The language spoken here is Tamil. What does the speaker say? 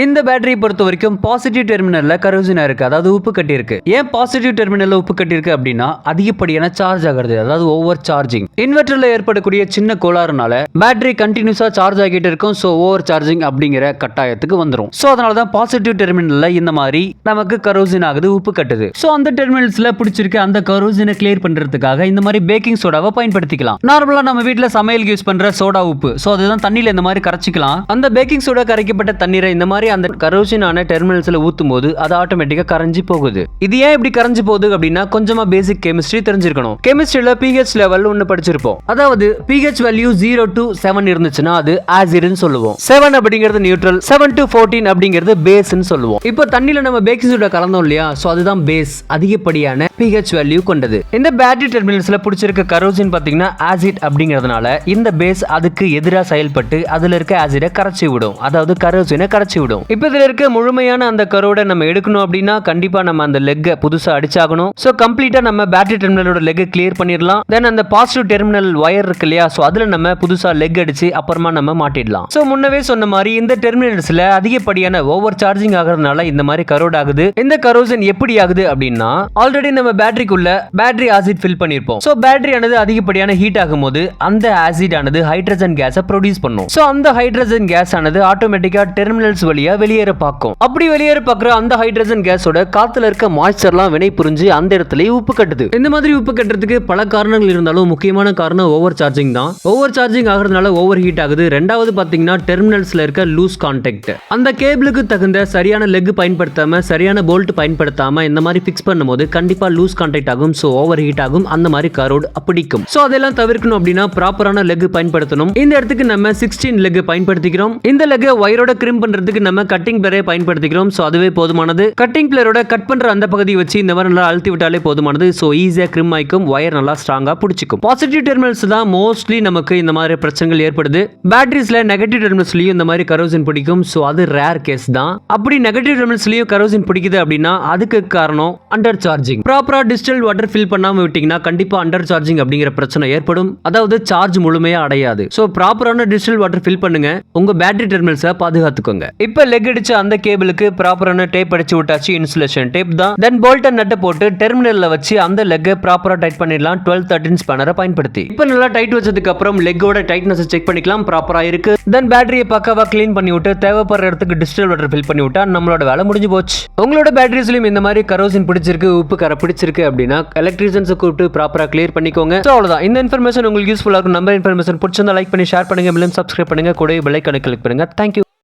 இந்த பேட்டரியை பொறுத்த வரைக்கும் பாசிட்டிவ் டெர்மினல்ல கரோசினா இருக்கு. அதாவது உப்பு கட்டி இருக்கு. ஏன் பாசிட்டிவ் டெர்மினல்ல உப்பு கட்டி இருக்கு அப்படின்னா அதிகப்படியான சார்ஜ் ஆகிறது. அதாவது ஓவர் சார்ஜிங் இன்வெர்டர்ல ஏற்படக்கூடிய சின்ன கோளாறுனால பேட்டரி கண்டினியூஸா சார்ஜ் ஆகிட்டு இருக்கும். ஸோ ஓவர் சார்ஜிங் அப்படிங்கிற கட்டாயத்துக்கு வந்துடும் ஸோ அதனால தான் பாசிட்டிவ் டெர்மினல்ல இந்த மாதிரி நமக்கு கரோசின் ஆகுது உப்பு கட்டுது. ஸோ அந்த டெர்மினல்ஸ்ல பிடிச்சிருக்க அந்த கரோசினை கிளியர் பண்றதுக்காக இந்த மாதிரி பேக்கிங் சோடாவை பயன்படுத்திக்கலாம். நார்மலா நம்ம வீட்ல சமையலுக்கு யூஸ் பண்ற சோடா உப்பு. ஸோ அதுதான் தண்ணியில இந்த மாதிரி கரைச்சிக்கலாம். அந்த பேக்கிங் சோடா கரைக்கப்பட்ட தண்ணீரை இந்த மாதிரி மாதிரி அந்த கரோசினான டெர்மினல்ஸில் ஊற்றும் போது அது ஆட்டோமேட்டிக்காக கரைஞ்சி போகுது. இது ஏன் இப்படி கரைஞ்சி போகுது அப்படின்னா கொஞ்சமாக பேசிக் கெமிஸ்ட்ரி தெரிஞ்சிருக்கணும். கெமிஸ்ட்ரியில் பிஹெச் லெவல் ஒன்று படிச்சிருப்போம். அதாவது pH value zero to seven இருந்துச்சுன்னா அது ஆசிட்னு சொல்லுவோம். செவன் அப்படிங்கிறது நியூட்ரல் செவன் டு ஃபோர்டீன் அப்படிங்கிறது பேஸ்ன்னு சொல்லுவோம். இப்போ தண்ணியில் நம்ம பேக்கிங் சோடா கலந்தோம் இல்லையா? ஸோ அதுதான் பேஸ் அதிகப்படியான பிஹெச் வேல்யூ கொண்டது. இந்த பேட்டரி டெர்மினல்ஸில் பிடிச்சிருக்க கரோசின் பார்த்தீங்கன்னா ஆசிட் அப்படிங்கிறதுனால இந்த பேஸ் அதுக்கு எதிராக செயல்பட்டு அதில் இருக்க ஆசிடை கரைச்சி விடும். அதாவது கரோசினை கரைச்சி விடும். இப்போ இதுல இருக்க முழுமையான அந்த கரோட நம்ம எடுக்கணும் அப்படின்னா கண்டிப்பா நம்ம அந்த லெக்கை புதுசா அடிச்சாகணும். ஸோ கம்ப்ளீட்டா நம்ம பேட்டரி டெர்மினலோட லெக்கை கிளியர் பண்ணிடலாம். தென் அந்த பாசிட்டிவ் டெர்மினல் ஒயர் இருக்கு இல்லையா? ஸோ அதுல நம்ம புதுசா லெக் அடிச்சு அப்புறமா நம்ம மாட்டிடலாம். ஸோ முன்னவே சொன்ன மாதிரி இந்த டெர்மினல்ஸ்ல அதிகப்படியான ஓவர் சார்ஜிங் ஆகிறதுனால இந்த மாதிரி கரோட் ஆகுது. இந்த கரோசன் எப்படி ஆகுது அப்படின்னா ஆல்ரெடி நம்ம பேட்டரிக்குள்ள பேட்டரி ஆசிட் ஃபில் பண்ணிருப்போம். ஸோ பேட்டரி ஆனது அதிகப்படியான ஹீட் ஆகும்போது அந்த ஆசிட் ஆனது ஹைட்ரஜன் கேஸை ப்ரொடியூஸ் பண்ணும். ஸோ அந்த ஹைட்ரஜன் கேஸ் ஆனது ஆட்டோமேட்டிக்கா டெர்மினல்ஸ் வழியா வெளியேற பார்க்கும். அப்படி வெளியேற பார்க்குற அந்த ஹைட்ரஜன் கேஸோட காத்துல இருக்க மாய்ச்சர்லாம் வினை புரிஞ்சு அந்த இடத்துலயே உப்பு கட்டுது. இந்த மாதிரி உப்பு கட்டுறதுக்கு பல காரணங்கள் இருந்தாலும் முக்கியமான காரணம் ஓவர் சார்ஜிங் தான். ஓவர் சார்ஜிங் ஆகிறதுனால ஓவர் ஹீட் ஆகுது. ரெண்டாவது பாத்தீங்கன்னா டெர்மினல்ஸ்ல இருக்க லூஸ் கான்டாக்ட் அந்த கேபிளுக்கு தகுந்த சரியான லெக் பயன்படுத்தாம சரியான போல்ட் பயன்படுத்தாம இந்த மாதிரி ஃபிக்ஸ் பண்ணும்போது கண்டிப்பா லூஸ் கான்டாக்ட் ஆகும். ஸோ ஓவர் ஹீட் ஆகும். அந்த மாதிரி கரோடு பிடிக்கும். ஸோ அதெல்லாம் தவிர்க்கணும் அப்படின்னா ப்ராப்பரான லெக் பயன்படுத்தணும். இந்த இடத்துக்கு நம்ம சிக்ஸ்டீன் லெக் பயன்படுத்திக்கிறோம். இந்த லெக் ஒயரோட கிரிம் பண்றதுக்கு நம்ம நம்ம கட்டிங் பிளேரை பயன்படுத்திக்கிறோம். ஸோ அதுவே போதுமானது. கட்டிங் பிளேரோட கட் பண்ற அந்த பகுதியை வச்சு இந்த மாதிரி நல்லா அழுத்தி விட்டாலே போதுமானது. ஸோ ஈஸியாக கிரிம் ஆயிக்கும் ஒயர் நல்லா ஸ்ட்ராங்காக பிடிச்சிக்கும். பாசிட்டிவ் டெர்மினல்ஸ் தான் மோஸ்ட்லி நமக்கு இந்த மாதிரி பிரச்சனைகள் ஏற்படுது. பேட்டரிஸ்ல நெகட்டிவ் டெர்மினல்ஸ்லயும் இந்த மாதிரி கரோசின் பிடிக்கும். ஸோ அது ரேர் கேஸ் தான். அப்படி நெகட்டிவ் டெர்மினல்ஸ்லயும் கரோசின் பிடிக்குது அப்படின்னா அதுக்கு காரணம் அண்டர் சார்ஜிங் ப்ராப்பரா டிஜிட்டல் வாட்டர் ஃபில் பண்ணாம விட்டீங்கன்னா கண்டிப்பா அண்டர் சார்ஜிங் அப்படிங்கிற பிரச்சனை ஏற்படும். அதாவது சார்ஜ் முழுமையா அடையாது. ஸோ ப்ராப்பரான டிஜிட்டல் வாட்டர் ஃபில் பண்ணுங்க. உங்க பேட்டரி டெர்மினல்ஸை பாதுகாத்துக்கோங்க. இப்போ லெக் அடிச்ச அந்த கேபிளுக்கு ப்ராப்பரான டேப் அடிச்சு விட்டாச்சு இன்சுலேஷன் டேப் தான். தென் போல்டன் நட்டை போட்டு டெர்மினல்ல வச்சு அந்த லெக்கை ப்ராப்பரா டைட் பண்ணிடலாம். டுவெல் தேர்ட்டின் ஸ்பேனரை பயன்படுத்தி. இப்போ நல்லா டைட் வச்சதுக்கு அப்புறம் லெக்கோட டைட்னஸ் செக் பண்ணிக்கலாம். ப்ராப்பரா இருக்கு. தென் பேட்டரியை பக்காவா க்ளீன் பண்ணி விட்டு தேவைப்படுற இடத்துக்கு டிஜிட்டல் வாட்டர் ஃபில் பண்ணி விட்டா நம்மளோட வேலை முடிஞ்சு போச்சு. உங்களோட பேட்டரிஸ்லயும் இந்த மாதிரி கரோசின் பிடிச்சிருக்கு உப்பு கரை பிடிச்சிருக்கு அப்படின்னா எலக்ட்ரீஷியன்ஸை கூப்பிட்டு ப்ராப்பரா கிளியர் பண்ணிக்கோங்க. ஸோ அவ்வளோதான் இந்த இன்ஃபர்மேஷன் உங்களுக்கு யூஸ்ஃபுல்லாக இருக்கும். நம்பர் இன்ஃபர்மேஷன் பிடிச்சிருந்தா லைக் பண்ணி ஷேர் பண்ணுங்க. மேலும் சப்ஸ்கிரைப் பண்ணுங்க. கூட பெல் ஐக்கானை கிளிக் பண்ணுங்க. தேங்க்யூ